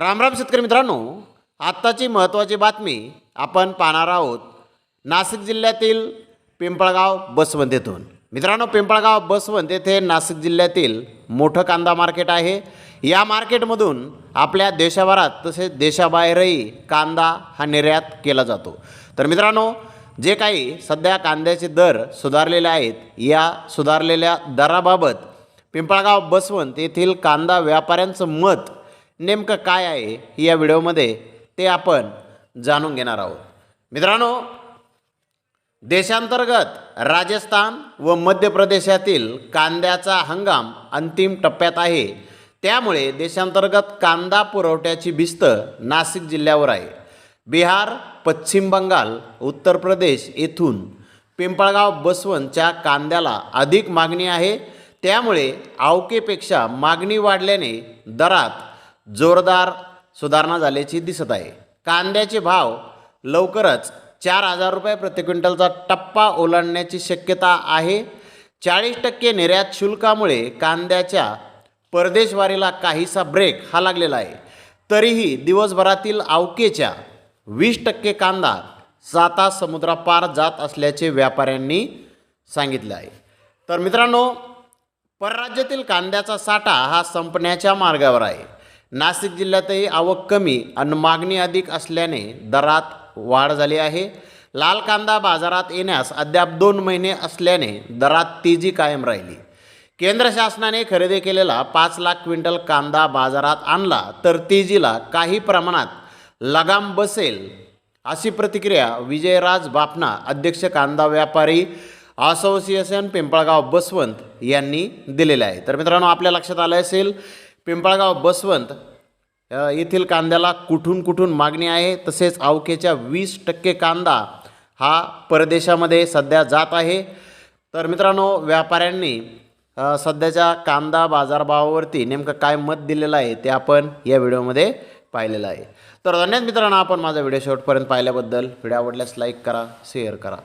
रामराम शेतकरी मित्रांनो आत्ताची महत्त्वाची बातमी आपण पाहणार आहोत नाशिक जिल्ह्यातील पिंपळगाव बसवंत येथून मित्रांनो पिंपळगाव बसवंत येथे नाशिक जिल्ह्यातील मोठं कांदा मार्केट आहे. या मार्केटमधून आपल्या देशाभरात तसेच देशाबाहेरही कांदा हा निर्यात केला जातो. तर मित्रांनो जे काही सध्या कांद्याचे दर सुधारलेले आहेत या सुधारलेल्या दराबाबत पिंपळगाव बसवंत येथील कांदा व्यापाऱ्यांचं मत नेमकं काय आहे या व्हिडिओमध्ये ते आपण जाणून घेणार आहोत. मित्रांनो देशांतर्गत राजस्थान व मध्य प्रदेशातील कांद्याचा हंगाम अंतिम टप्प्यात आहे. त्यामुळे देशांतर्गत कांदा पुरवठ्याची भिस्त नाशिक जिल्ह्यावर आहे. बिहार पश्चिम बंगाल उत्तर प्रदेश येथून पिंपळगाव बसवंतच्या कांद्याला अधिक मागणी आहे. त्यामुळे आवकेपेक्षा मागणी वाढल्याने दरात जोरदार सुधारणा झाल्याची दिसत आहे. कांद्याचे भाव लवकरच चार हजार रुपये प्रति क्विंटलचा टप्पा ओलांडण्याची शक्यता आहे. चाळीस टक्के निर्यात शुल्कामुळे कांद्याच्या परदेशवारीला काहीसा ब्रेक हा लागलेला आहे. तरीही दिवसभरातील आवकेच्या वीस टक्के कांदा जाता समुद्रापार जात असल्याचे व्यापाऱ्यांनी सांगितले आहे. तर मित्रांनो परराज्यातील कांद्याचा साठा हा संपण्याच्या मार्गावर आहे. नाशिक जिल्ह्यातही आवक कमी आणि मागणी अधिक असल्याने दरात वाढ झाली आहे. लाल कांदा बाजारात येण्यास अद्याप दोन महिने असल्याने दरात तेजी कायम राहिली. केंद्र शासनाने खरेदी केलेला पाच लाख क्विंटल कांदा बाजारात आणला तर तेजीला काही प्रमाणात लगाम बसेल अशी प्रतिक्रिया विजयराज बापना अध्यक्ष कांदा व्यापारी असोसिएशन पिंपळगाव बसवंत यांनी दिलेलं आहे. तर मित्रांनो आपल्या लक्षात आलं असेल पिंपळगाव बसवंत येथील कांद्याला कुठून कुठून मागणी आहे? तसेच आवकेच्या वीस टक्के कांदा हा परदेशामध्ये सध्या जात आहे. तर मित्रांनो व्यापाऱ्यांनी सध्याच्या कांदा बाजारभावावरती नेमकं काय मत दिलेलं आहे ते आपण या व्हिडिओमध्ये पाहिलेलं आहे. तर धन्यवाद मित्रांनो आपण माझा व्हिडिओ शेवटपर्यंत पाहिल्याबद्दल. व्हिडिओ आवडल्यास लाईक करा शेअर करा.